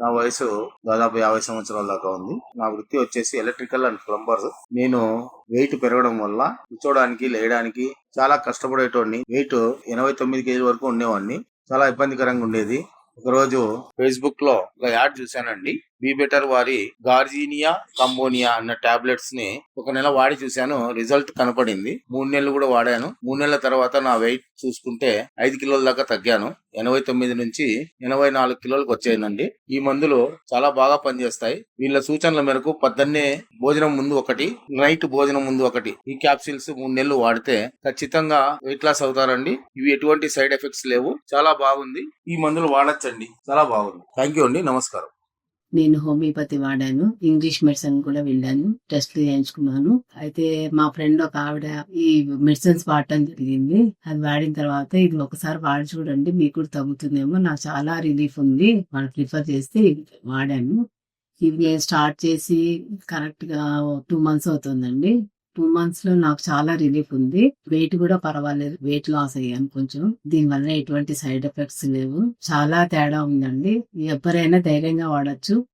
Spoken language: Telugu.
నా వయసు దాదాపు యాభై సంవత్సరాల దాకా ఉంది. నా వృత్తి వచ్చేసి ఎలక్ట్రికల్ అండ్ ప్లంబర్. నేను వెయిట్ పెరగడం వల్ల కూర్చోడానికి లేయడానికి చాలా కష్టపడేటోడిని. వెయిట్ ఎనభై తొమ్మిది కేజీ వరకు ఉండేవాడిని. చాలా ఇబ్బందికరంగా ఉండేది. ఒకరోజు ఫేస్బుక్లో ఒక యాడ్ చూశానండి. బీ బెటర్ వారి గార్జీనియా కంబోనియా అన్న టాబ్లెట్స్ని ఒక నెల వాడి చూశాను. రిజల్ట్ కనపడింది. మూడు నెలలు కూడా వాడాను. మూడు నెలల తర్వాత నా వెయిట్ చూసుకుంటే ఐదు కిలోల దాకా తగ్గాను. ఎనభై తొమ్మిది నుంచి ఎనభై నాలుగు కిలోలకు వచ్చాయండి. ఈ మందులు చాలా బాగా పనిచేస్తాయి. వీళ్ళ సూచనల మేరకు పొద్దున్నే భోజనం ముందు ఒకటి నైట్ భోజనం ముందు ఒకటి ఈ క్యాప్సిల్స్ మూడు నెలలు వాడితే ఖచ్చితంగా వెయిట్ లాస్ అవుతారండి. ఇవి ఎటువంటి సైడ్ ఎఫెక్ట్స్ లేవు. చాలా బాగుంది. ఈ మందులు వాడచ్చండి. చాలా బాగుంది. థ్యాంక్ యూ అండి. నమస్కారం. నేను హోమియోపతి వాడాను ఇంగ్లీష్ మెడిసిన్ కూడా వెళ్ళాను టెస్ట్లు చేయించుకున్నాను. అయితే మా ఫ్రెండ్ ఒక ఆవిడ ఈ మెడిసిన్స్ వాడటం జరిగింది. అది వాడిన తర్వాత ఇది ఒకసారి వాడి చూడండి మీకు కూడా తగ్గుతుందేమో. నాకు చాలా రిలీఫ్ ఉంది. వాళ్ళు ప్రిఫర్ చేస్తే వాడాను. ఇది నేను స్టార్ట్ చేసి కరెక్ట్గా టూ మంత్స్ అవుతుందండి. టూ మంత్స్లో నాకు చాలా రిలీఫ్ ఉంది. వెయిట్ కూడా పర్వాలేదు. వెయిట్ లాస్ అయ్యాను కొంచెం. దీని వల్ల ఎటువంటి సైడ్ ఎఫెక్ట్స్ లేవు. చాలా తేడా ఉందండి. ఎవరైనా ధైర్యంగా వాడచ్చు.